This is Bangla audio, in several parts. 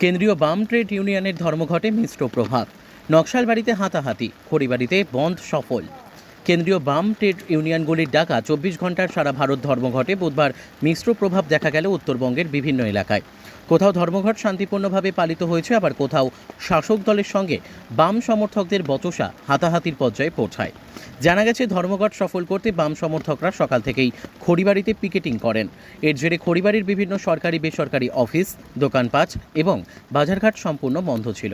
কেন্দ্রীয় বাম ট্রেড ইউনিয়নের ধর্মঘটে মিশ্র প্রভাব। নকশালবাড়িতে হাতাহাতি, খড়িবাড়িতে বন্ধ সফল। কেন্দ্রীয় বাম ট্রেড ইউনিয়নগুলির ডাকা চব্বিশ ঘণ্টার সারা ভারত ধর্মঘটে বুধবার মিশ্র প্রভাব দেখা গেল উত্তরবঙ্গের বিভিন্ন এলাকায়। কোথাও ধর্মঘট শান্তিপূর্ণভাবে পালিত হয়েছে, আবার কোথাও শাসক দলের সঙ্গে বাম সমর্থকদের বচসা হাতাহাতির পর্যায়ে পৌঁছায়। জানা গেছে, ধর্মঘট সফল করতে বাম সমর্থকরা সকাল থেকেই খড়িবাড়িতে পিকেটিং করেন। এর জেরে খড়িবাড়ির বিভিন্ন সরকারি, বেসরকারি অফিস, দোকানপাট এবং বাজারঘাট সম্পূর্ণ বন্ধ ছিল।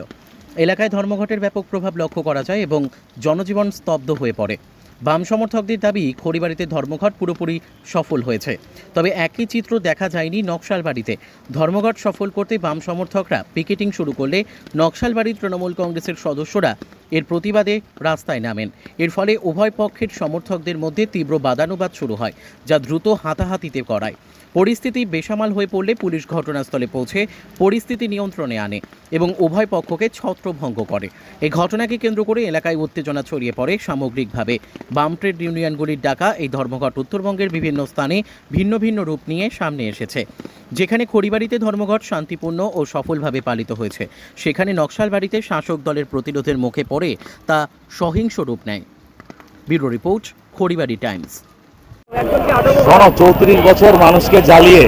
এলাকায় ধর্মঘটের ব্যাপক প্রভাব লক্ষ্য করা যায় এবং জনজীবন স্তব্ধ হয়ে পড়ে। বাম সমর্থকদের দাবি, খড়িবাড়িতে ধর্মঘট পুরোপুরি সফল হয়েছে। তবে একই চিত্র দেখা যায়নি নকশালবাড়িতে। ধর্মঘট সফল করতে বাম সমর্থকরা পিকেটিং শুরু করলে নকশালবাড়ির তৃণমূল কংগ্রেসের সদস্যরা এর প্রতিবাদে রাস্তায় নামেন। এর ফলে উভয় পক্ষের সমর্থকদের মধ্যে তীব্র বাদানুবাদ শুরু হয়, যা দ্রুত হাতাহাতিতে করায়। পরিস্থিতি বেসামাল হয়ে পড়লে পুলিশ ঘটনাস্থলে পৌঁছে পরিস্থিতি নিয়ন্ত্রণে আনে এবং উভয় পক্ষকে ছত্রভঙ্গ করে। এই ঘটনাকে কেন্দ্র করে এলাকায় উত্তেজনা ছড়িয়ে পড়ে সামগ্রিকভাবে। বাম ট্রেড ইউনিয়নগুলির ডাকা এই ধর্মঘট উত্তরবঙ্গের বিভিন্ন স্থানে ভিন্ন ভিন্ন রূপ নিয়ে সামনে এসেছে। যেখানে খড়িবাড়িতে ধর্মঘট শান্তিপূর্ণ ও সফলভাবে পালিত হয়েছে, সেখানে নকশালবাড়িতে শাসক দলের প্রতিরোধের মুখে পড়ে তা সহিংস রূপ নেয়। Bureau report, Kharibari Times. চৌত্রিশ বছর মানুষকে জ্বালিয়ে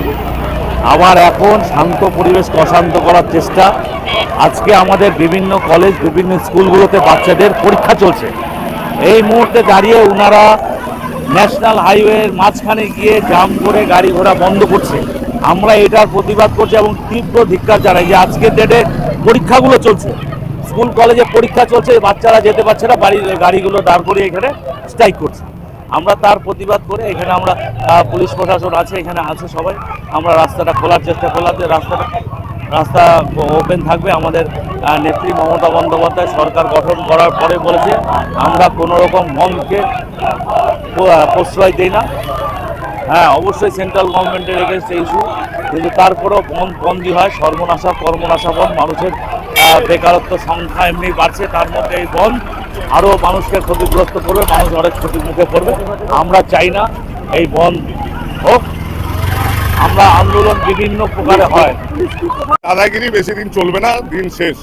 আবার এখন শান্ত পরিবেশকে অশান্ত করার চেষ্টা। আজকে আমাদের বিভিন্ন কলেজ বিভিন্ন স্কুলগুলোতে বাচ্চাদের পরীক্ষা চলছে। এই মুহূর্তে দাঁড়িয়ে ওনারা ন্যাশনাল হাইওয়ের মাঝখানে গিয়ে জাম করে গাড়ি ঘোড়া বন্ধ করছে। আমরা এটার প্রতিবাদ করছি এবং তীব্র ধিক্কার জানাই যে আজকের ডেটে পরীক্ষাগুলো চলছে। স্কুল, কলেজে পরীক্ষা চলছে, বাচ্চারা যেতে পারছে না বাড়ির গাড়িগুলো দাঁড় করিয়ে এখানে স্ট্রাইক করছে। আমরা তার প্রতিবাদ করে এখানে আমরা পুলিশ প্রশাসন আছে, এখানে আছে সবাই। আমরা রাস্তাটা খোলার চেষ্টা যে রাস্তাটা, রাস্তা ওপেন থাকবে। আমাদের নেত্রী মমতা বন্দ্যোপাধ্যায় সরকার গঠন করার পরে বলেছে, আমরা কোনো রকম বন্ধকে প্রশ্রয় দিই না। হ্যাঁ অবশ্যই সেন্ট্রাল গভর্নমেন্টের এগেনস্ট ইস্যু কিন্তু তারপরেও বন্ধ বন্দী হয়, সর্বনাশা কর্মনাশা বন মানুষের বেকারত্ব সংখ্যা এমনি বাড়ছে, তার মধ্যে এই বন্ধ আরও মানুষকে ক্ষতিগ্রস্ত করবে, মানুষ অনেক ক্ষতির মুখে পড়বে। আমরা চাই না এই বন হোক। আমরা আন্দোলন বিভিন্ন প্রকারে হয়। দাদাগিরি বেশি দিন চলবে না, দিন শেষ।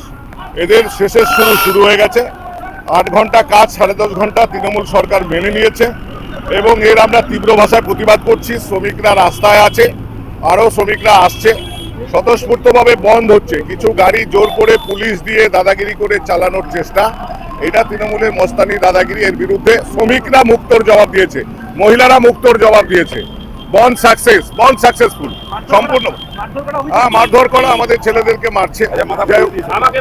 এদের শেষের শুরু শুরু হয়ে গেছে। আট ঘণ্টা কাজ, সাড়ে দশ ঘণ্টা তৃণমূল সরকার মেনে নিয়েছে। এবং এর আমরা তীব্র ভাষায় প্রতিবাদ করছি। শ্রমিকরা রাস্তায় আছে আরও শ্রমিকরা আসছে। স্বতঃস্ফূর্তভাবে বন্ধ হচ্ছে। কিছু গাড়ি জোর করে পুলিশ দিয়ে দাদাগিরি করে চালানোর চেষ্টা। এটা তৃণমূলের মস্তানি দাদাগিরি এর বিরুদ্ধে। শ্রমিকরা মুক্তর জবাব দিয়েছে। মহিলারা মুক্তর জবাব দিয়েছে। বন সাকসেস বন সাকসেসফুল। সম্পূর্ণ। হ্যাঁ মারধর করা আমাদের ছেলেদেরকে মারছে।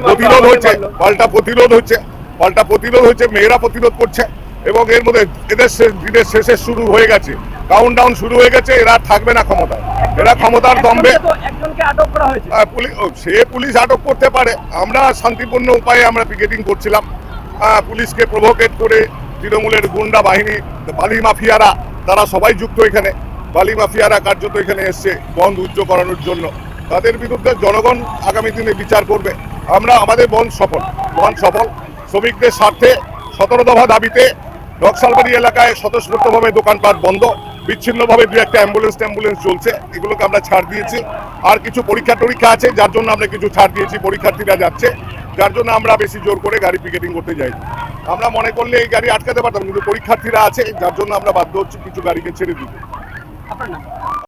প্রতিরোধ হচ্ছে পাল্টা প্রতিরোধ হচ্ছে পাল্টা প্রতিরোধ হচ্ছে মেয়েরা প্রতিরোধ করছে। এবং এর মধ্যে এদের দিনের শেষে শুরু হয়ে গেছে। কাউন্ট ডাউন শুরু হয়ে গেছে এরা থাকবে না ক্ষমতায়। এরা ক্ষমতার ও, সে পুলিশ আটক করতে পারে। আমরা শান্তিপূর্ণ উপায়ে আমরা পিকেটিং করছিলাম। পুলিশকে প্রভোকেট করে তৃণমূলের গুন্ডা বাহিনী বালি মাফিয়ারা তারা সবাই যুক্ত এখানে। বালি মাফিয়ারা কার্যত এখানে এসছে বন্ধ উচ্চ করানোর জন্য। তাদের বিরুদ্ধে জনগণ আগামী দিনে বিচার করবে। আমরা আমাদের বন্ধ সফল। বন্ধ সফল। শ্রমিকদের স্বার্থে সতেরো দফা দাবিতে নকশালবাড়ি এলাকায় স্বতঃস্ফূর্তভাবে দোকানপাট বন্ধ। বিচ্ছিন্নভাবে দু একটা অ্যাম্বুলেন্স ট্যাম্বুলেন্স চলছে, এগুলোকে আমরা ছাড় দিয়েছি। আর কিছু পরীক্ষা টরীক্ষা আছে, যার জন্য আমরা কিছু ছাড় দিয়েছি, পরীক্ষার্থীরা যাচ্ছে। যার জন্য আমরা বেশি জোর করে গাড়ি পিকেটিং করতে যাই। আমরা মনে করলে এই গাড়ি আটকাতে পারতাম, কিন্তু পরীক্ষার্থীরা আছে, যার জন্য আমরা বাধ্য হচ্ছি কিছু গাড়িকে ছেড়ে দিতে।